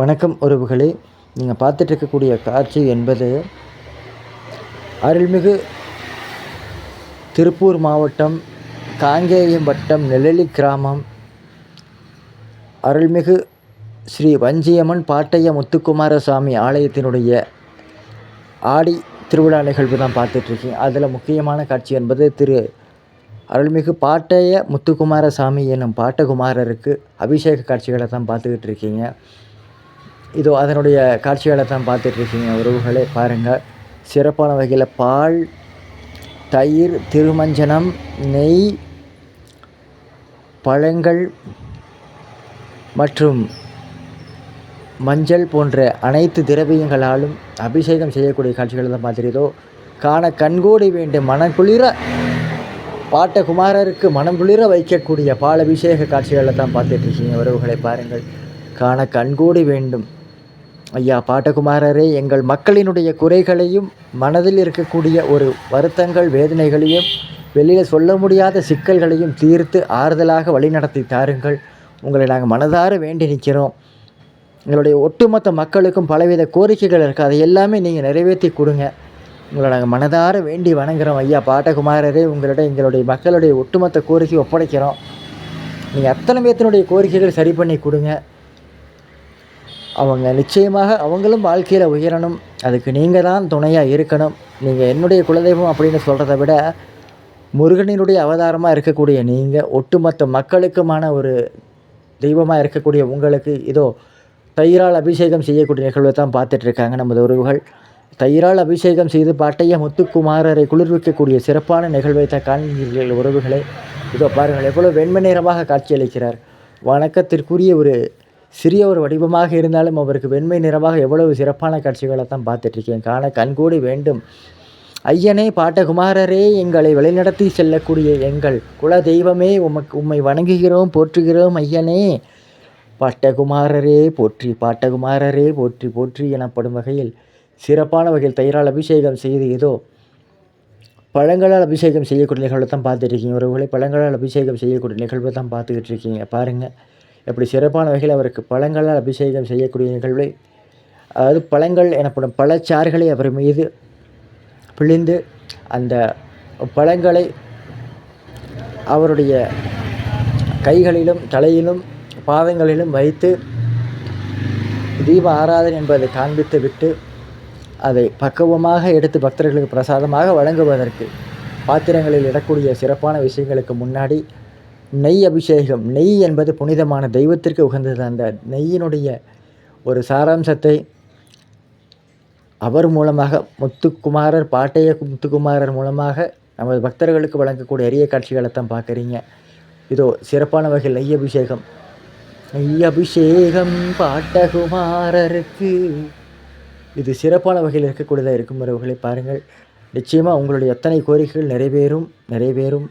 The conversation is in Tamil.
வணக்கம் உறவுகளே. நீங்கள் பார்த்துட்டு இருக்கக்கூடிய காட்சி என்பது அருள்மிகு திருப்பூர் மாவட்டம் காங்கேயம் வட்டம் நெல்லலி கிராமம். அருள்மிகு ஸ்ரீ வஞ்சியம்மன் பாட்டைய முத்துக்குமாரசாமி ஆலயத்தினுடைய ஆடி திருவிழா நிகழ்வு தான் பார்த்துட்ருக்கீங்க அதில் முக்கியமான காட்சி என்பது திரு அருள்மிகு பாட்டைய முத்துக்குமாரசாமி என்னும் பாட்டகுமாரருக்கு அபிஷேக காட்சிகளை தான் பார்த்துக்கிட்டு இருக்கீங்க இதோ அதனுடைய காட்சிகளை தான் பார்த்துட்ருக்கீங்க. உறவுகளே பாருங்கள் சிறப்பான வகையில் பால் தயிர் திருமஞ்சனம் நெய் பழங்கள் மற்றும் மஞ்சள் போன்ற அனைத்து திரவியங்களாலும் அபிஷேகம் செய்யக்கூடிய காட்சிகளை தான் பார்த்துருதோ காண கண்கூடி வேண்டும் மனக்குளிர பாட்டகுமாரருக்கு மனம் குளிர வைக்கக்கூடிய பால் அபிஷேக காட்சிகளை தான் பார்த்துட்ருக்கீங்க. உறவுகளை பாருங்கள். காண கண்கூடி வேண்டும். ஐயா பாட்டகுமாரரே எங்கள் மக்களினுடைய குறைகளையும் மனதில் இருக்கக்கூடிய ஒரு வருத்தங்கள் வேதனைகளையும் வெளியில் சொல்ல முடியாத சிக்கல்களையும் தீர்த்து ஆறுதலாக வழிநடத்தி தாருங்கள். உங்களை நாங்கள் மனதார வேண்டி நிற்கிறோம். எங்களுடைய ஒட்டுமொத்த மக்களுக்கும் பலவித கோரிக்கைகள் இருக்குது அதை எல்லாமே நீங்கள் நிறைவேற்றி கொடுங்க. உங்களை நாங்கள் மனதார வேண்டி வணங்குகிறோம் ஐயா பாட்டகுமாரரே. உங்களிடம் எங்களுடைய மக்களுடைய ஒட்டுமொத்த கோரிக்கை ஒப்படைக்கிறோம். நீங்கள் அத்தனை பேர்த்தினுடைய கோரிக்கைகள் சரி பண்ணி கொடுங்க. அவங்க நிச்சயமாக அவங்களும் வாழ்க்கையில் உயரணும். அதுக்கு நீங்கள் தான் துணையாக இருக்கணும். நீங்கள் என்னுடைய குலதெய்வம் அப்படின்னு சொல்கிறத விட முருகனினுடைய அவதாரமாக இருக்கக்கூடிய நீங்கள் ஒட்டுமொத்த மக்களுக்குமான ஒரு தெய்வமாக இருக்கக்கூடிய உங்களுக்கு இதோ தயிரால் அபிஷேகம் செய்யக்கூடிய நிகழ்வை தான் பார்த்துட்ருக்காங்க நமது உறவுகள். தயிரால் அபிஷேகம் செய்து பாட்டைய முத்துக்குமாரரை குளிர்விக்கக்கூடிய சிறப்பான நிகழ்வை தான் காண்கிறீர்கள் உறவுகளை. இதோ பாருங்கள் எவ்வளோ வெண்மை நிறமாக காட்சியளிக்கிறார். வணக்கத்திற்குரிய ஒரு சிறிய ஒரு வடிவமாக இருந்தாலும் அவருக்கு வெண்மை நிறமாக எவ்வளவு சிறப்பான காட்சிகளை தான் பார்த்துட்ருக்கேன் காண கண்கூடி வேண்டும். ஐயனே பாட்டகுமாரரே எங்களை வழிநடத்தி செல்லக்கூடிய எங்கள் குல தெய்வமே உமக்கு உம்மை வணங்குகிறோம் போற்றுகிறோம் ஐயனே. பாட்டகுமாரரே போற்றி பாட்டகுமாரரே போற்றி போற்றி எனப்படும் வகையில் சிறப்பான வகையில் தயிரால் அபிஷேகம் செய்து ஏதோ பழங்களால் அபிஷேகம் செய்யக்கூடிய நிகழ்வை தான் பார்த்துட்ருக்கீங்க உறவுகளை பழங்களால் அபிஷேகம் செய்யக்கூடிய நிகழ்வை தான் பார்த்துக்கிட்டு இருக்கீங்க பாருங்கள் எப்படி சிறப்பான வகையில் அவருக்கு பழங்களால் அபிஷேகம் செய்யக்கூடிய நிகழ்வை அதாவது பழங்கள் எனப்படும் பழச்சாறுகளை அவர் மீது பிழிந்து அந்த பழங்களை அவருடைய கைகளிலும் தலையிலும் பாதங்களிலும் வைத்து தீப ஆராதனை என்பதை காண்பித்து விட்டு அதை பக்குவமாக எடுத்து பக்தர்களுக்கு பிரசாதமாக வழங்குவதற்கு பாத்திரங்களில் இடக்கூடிய சிறப்பான விஷயங்களுக்கு முன்னாடி நெய் அபிஷேகம். நெய் என்பது புனிதமான தெய்வத்திற்கு உகந்தது. அந்த நெய்யினுடைய ஒரு சாராம்சத்தை அவர் மூலமாக முத்துக்குமாரர் பாட்டைய முத்துக்குமாரர் மூலமாக நமது பக்தர்களுக்கு வழங்கக்கூடிய அரிய காட்சிகளை தான் பார்க்குறீங்க. இதோ சிறப்பான வகையில் நெய் அபிஷேகம். நெய் அபிஷேகம் பாட்டகுமாரருக்கு. இது சிறப்பான வகையில் இருக்கக்கூடியதாக இருக்கும். உறவுகளை பாருங்கள். நிச்சயமாக உங்களுடைய எத்தனை கோரிக்கைகள் நிறைவேறும் நிறைவேறும்.